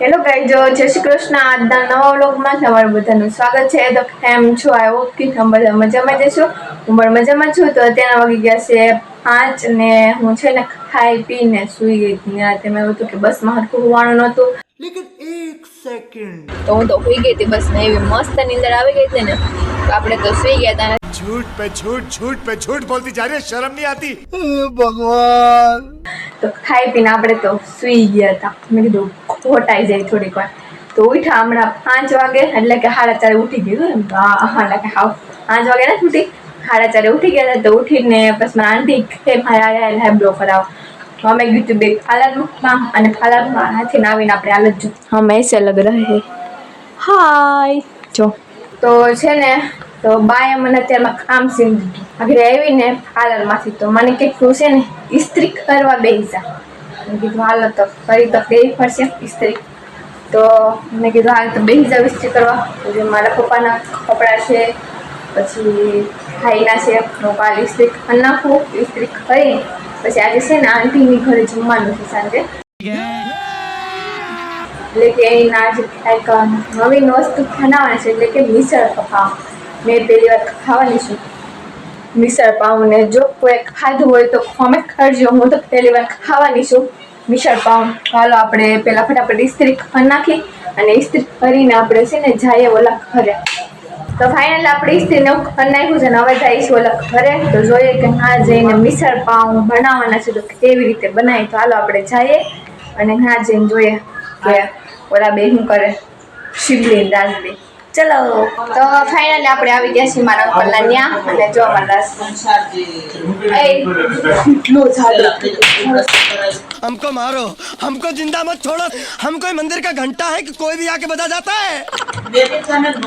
Hello ગાઈજો જય શ્રી કૃષ્ણ આજના નવા વ્લોગમાં તમારું બધાનું સ્વાગત છે તો કેમ છો આઈ હોપ કે તમે બધા મજામાં જશો હું પણ મજામાં છું તો અત્યારના વાગી ગયા છે પાંચ ને હું છે ને ખાઈ પીને સૂઈ ગઈ હતી ને રાતે મેં એવું હતું કે બસમાં હરખું હોવાનું નહોતું लेकिन एक सेकंड તો હું તો સૂઈ ગઈ હતી બસ ને એવી મસ્ત નીંદર આવી ગઈ હતી ને તો આપણે તો સૂઈ ગયા હતા ને झूठ पे झूठ झूठ पे झूठ बोलती जा रही है शर्म नहीं आती તો ખાઈ પીને આપણે તો સૂઈ ગયા હતા મેં કીધું ખોટાઈ જાય થોડીક વાર. તો ઉઠ્યા હમણાં પાંચ વાગે એટલે કે સાડા ચારે ઉઠી ગયું એમ. તો એટલે કે હાવ. પાંચ વાગે ને ઉઠી. સાડા ચારે ઉઠી ગયા હતા તો ઉઠીને પછી મારા આંટી કે મારે આયા બ્લો કરાવો. અમે કીધું બે પાર્લરમાં અને પાર્લરમાં હાથીને આવીને આપણે હાલત જો હમ એસે અલગ રહે હાય. જો. તો છે ને તો બાએ મને અત્યારમાં કામ સીમ દીધું આગળ આવીને પાર્લરમાંથી તો મને કેટલું છે ને ઇસ્ત્રી કરવા બેસા મેં કીધું, હાલો તો ફરી તો દેવી પડશે ઇસ્ત્રી તો મેં કીધું, હાલ તો બેસી જાવ ઇસ્ત્રી કરવા જે મારા પપ્પાના કપડાં છે, પછી ભાઈના છે હું કાલ ઇસ્ત્રી કરી નાખું. ઇસ્ત્રી કરી પછી આજે છે ને આંટીની ઘરે જમવાનું છે સાંજે. એટલે કે એના જે એક નવીન વસ્તુ બનાવવાની છે, એટલે કે મિસળ પાવ મેં પહેલી વાર ખાવાની છું. મિસળ પાઉં ને જો કોઈ ખાધું હોય તો કોમેન્ટ કરજો હું તો પહેલી વાર ખાવાની છું. મિસળ પાઉં. ચાલો આપણે પહેલાં ફટાફટ ઇસ્ત્રી કરી નાખી અને ઇસ્ત્રી કરીને આપણે છે ને જઈએ ઓલા ઘરે. તો ફાઇનલ આપણે ઇસ્ત્રીને કરી નાખ્યું છે ને હવે જઈશું ઓલા ઘરે. તો જોઈએ કે હા જઈને મિસળ પાઉં બનાવવાના છે તો કેવી રીતે બનાવી તો હાલો આપણે જઈએ અને હા જઈને જોઈએ કે ઓલા બે શું કરે. શિવલી રાજબી ચલો તો ફાઇનલી આપણે આવી ગયા છીએ મારા અંકલના ન્યા અને જો અમારા રાસ એ એટલું જાડું हमको मारो हमको जिंदा मत छोड़ो हम कोई मंदिर का घंटा है कि कोई भी आके बता जाता है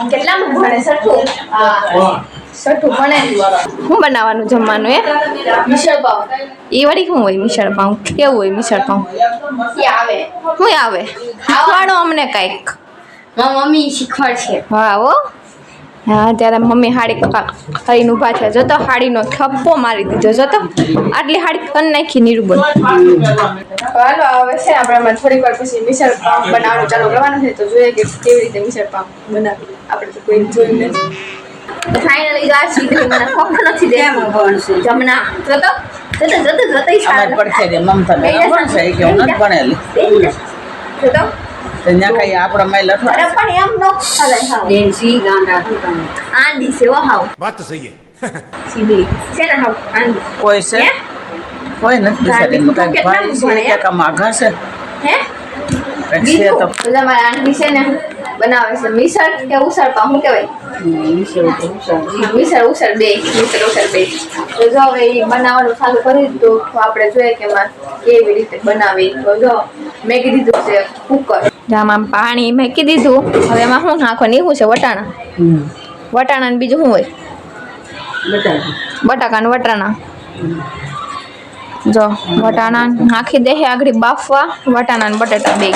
કેટલામાં ભણે સઠું સઠું ભણે શું બનાવવાનું જમવાનું એ મિસળ પાવ એ વળી શું હોય મિસળ પાવ કેવું હોય મિસળ પાવ આવે શું આવે શીખવાડો અમને કંઈક મારી મમ્મી શીખવાડશે. હા હો. હા ત્યારે મમ્મી હાડી ખાઈને ઊભા છે. જતો હાડીનો થપ્પો મારી દીધો. જતો આટલી હાડી કરી નાખી નિરૂબન હાલો હવે છે આપણે હમણાં થોડીક વાર પછી મિસળ પાવ બનાવવાનું ચાલુ કરવાનું છે. તો જોઈએ કે કેવી રીતે મિસળ પાવ બનાવી. આપણે તો કોઈ જોયું નથી. ફાઇનલી આ સીધી મને ખોખ નથી દે જમના જતો જતો જતો જતો રે મમતા ભણેલી. જતો તો. ત્યાં આપણા મેં લઠો એમ નો ખાલે હાવ દેશી ગાંડા આંદી સેવો હાવ. વાત કોઈ છે? કોઈ નથી હે? તો. બધા મારા આંટી છે ને બનાવે છે. મિસળ કે ઉસળ પા હું કેવાય મિસળ ઉસળ બે મિસળ ઉસળ બે તો જો હવે એ બનાવવાનું ચાલુ કરી દીધું તો આપણે જોઈએ કે એમાં કેવી રીતે બનાવી તો જો મેં દીધું છે કુકર આમાં પાણી મેકી દીધું. હવે એમાં શું નાખવાની શું છે વટાણા. વટાણા ને બીજું શું હોય. બટાકા. ને વટાણા. જો વટાણા નાખી દે આગળ બાફવા વટાણા ને બટાટા બે.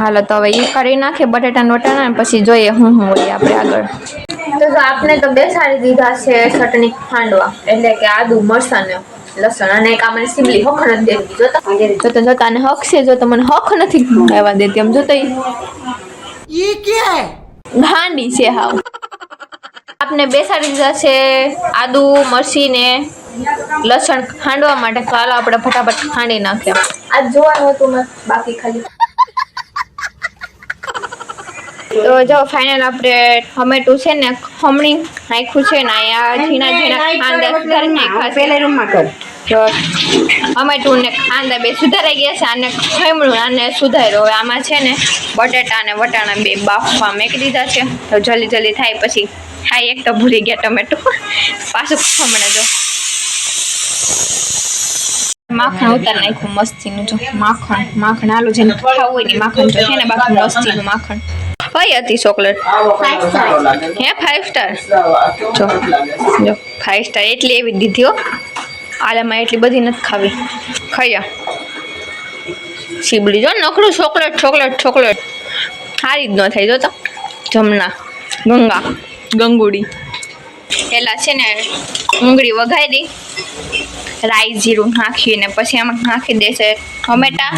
હાલો તો હવે એ કરી નાખીએ બટેટાને વટાણા અને પછી જોઈએ હું હું હોય આપણે આગળ. તો જો આપણે તો બેસાડી દીધા છે ચટણી ખાંડવા એટલે કે આદુ મરસાને લસણ અને એક આમાં સિમલી હખ નથી દેતી જોતા? તો તો જોતા અને હક છે જો તમને હખ નથી કહેવા દેતી એમ જોતા એ કે? ગાંડી છે હા આપને બેસાડી દીધા છે આદુ મરસીને લસણ ખાંડવા માટે ચાલો આપણે ફટાફટ ખાંડી નાખ્યા આ જોવાનું હતું બાકી ખાલી. તો જો ફાઇનલ આપણે ટમેટું છે ને ખમણી નાખ્યું છે ને અહીંયા ઝીણા ઝીણા કાંદા સુધારી નાખ્યા પેલા રૂમમાં કર. તો ટમેટું ને કાંદા બે સુધારાઈ ગયા છે આને ખમણું આને સુધાર્યો. હવે આમાં છે ને બટેટા અને વટાણા બે બાફવા મેકી દીધા છે. તો જલ્દી જલ્દી થાય પછી ખાઈ એક તો ભૂલી ગયા ટમેટું પાછું ખમણે જો. માખણ ઉતાર નાખ્યું મસ્તીનું જો. માખણ માખણ આલું જેને ખાવું હોય ને માખણ જો છે ને બાકી મસ્તીનું માખણ. કઈ હતી ચોકલેટ? હે ફાઈવ સ્ટાર જો જો ફાઈવ સ્ટાર એટલી એવી દીધી હો. આલામાં એટલી બધી નથી ખાવી. ખાયા સીબડી જો નકરું ચોકલેટ ચોકલેટ ચોકલેટ. સારી જ ન થાય જો તો જમના. ગંગા. ગંગુડી. પેલા છે ને ડુંગળી વઘારી રાઈ જીરું નાખીને પછી એમાં નાખી દેશે ટમેટા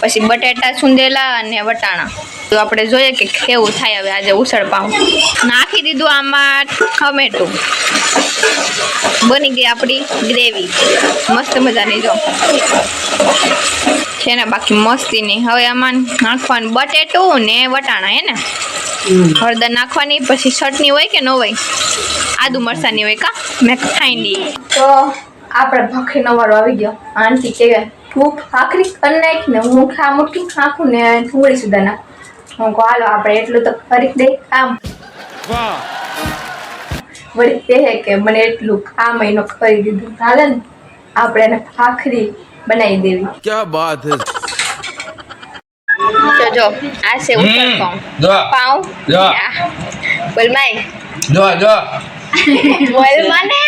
પછી બટેટા સુંદેલા અને વટાણા. તો આપણે જોઈએ કે કેવું થાય હવે આજે ઉસળ પાઉં નાખી દીધું આમાં ટમેટું બની ગઈ આપણી ગ્રેવી. મસ્ત મજાની જો. છે ને બાકી મસ્તીની. હવે આમાં નાખવાનું બટેટું ને વટાણા હે ને? હળદર નાખવાની પછી ચટણી હોય કે ન હોય? આદુ મરસાની હોય કા? મેં ખાઈ દી તો આપણે ભખરીનો વાળો આવી ગયો. આંટી કે હું ભાખરી કરી નાખ ને હું ખા મુઠ્ઠી નાખું ને ડુંગળી સુધા નાખ. હું કહું હાલો આપણે એટલું તો કરી દે કામ વળી કહે કે મને એટલું કામ એનો કરી દીધું હાલે ને આપણે એને ભાખરી બનાવી દેવી ક્યાં વાત હે જો જો આ છે ઉપર પાઉં પાઉં જો બોલ માય જો જો બોલ મને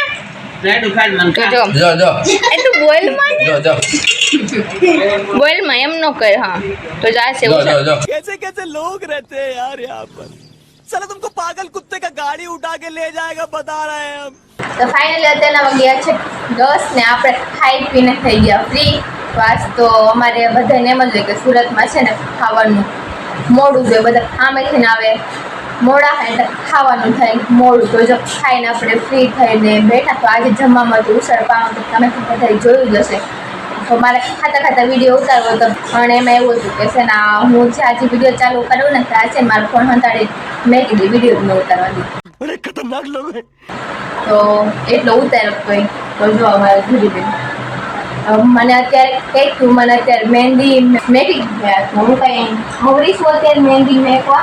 જો જો જો એ તો બોલ મને જો જો બોલ માં એમ નો કર હા તો જો આ છે જો જો ઉસળ જો कैसे कैसे लोग रहते हैं यार यहाँ पर साला तुमको पागल कुत्ते का गाड़ी उठा के ले जाएगा बता रहे हैं हम તો ફાઇનલી અત્યારના વાગ્યા છે દસ ને આપણે ખાઈ પીને થઈ ગયા ફ્રી બસ તો અમારે બધાને એમ જ હોય કે સુરતમાં છે ને ખાવાનું મોડું જોઈએ બધા કામેથી ને આવે મોડા હોય એટલે ખાવાનું થાય મોડું તો જો ખાઈને આપણે ફ્રી થઈને બેઠા તો આજે જમવામાં તો ઉસળ પાવ તો તમે તો બધાએ જોયું જ હશે તો મારે ખાતા ખાતા વીડિયો ઉતારવો હતો. પણ એમાં એવું હતું કે છે ને હું છે આજે વીડિયો ચાલુ કરું ને ત્યાં છે મારો ફોન હંતાડી મેં કીધી વીડિયો મેં ઉતારવા દીધી તો એટલો ઉતાર કોઈ તો જો અમારે ધીરે મને અત્યારે કંઈક મને અત્યારે મહેંદી મેકી હું કંઈ ખબરીશ અત્યારે મહેંદી મેકવા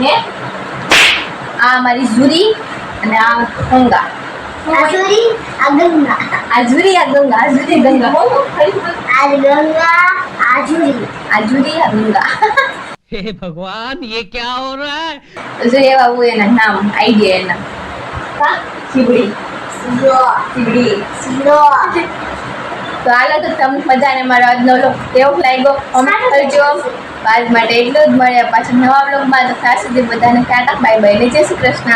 હે? આ મારી જુરી અને આ કંગા આસુરી અગંગા આ ઝુરી આ ગંગા આ ઝુરી ગંગા હો હો, ફરી બોલ. અગંગા આસુરી આ ઝુરી આ ગંગા हे भगवान ये क्या हो रहा है તો જો એવા હોય એના નામ આઈડિયા એના કા શિવડી સીરો શિવડી સીરો તો હાલો તો તમને બધાને મારો આજનો વ્લોગ કેવો લાગ્યો કમેન્ટ કરજો આજ માટે એટલું જ મળ્યા પાછળ નવા વ્લોગમાં તો ખાસ સુધી બધાને ટાટા બાય બાય ને જય શ્રી કૃષ્ણ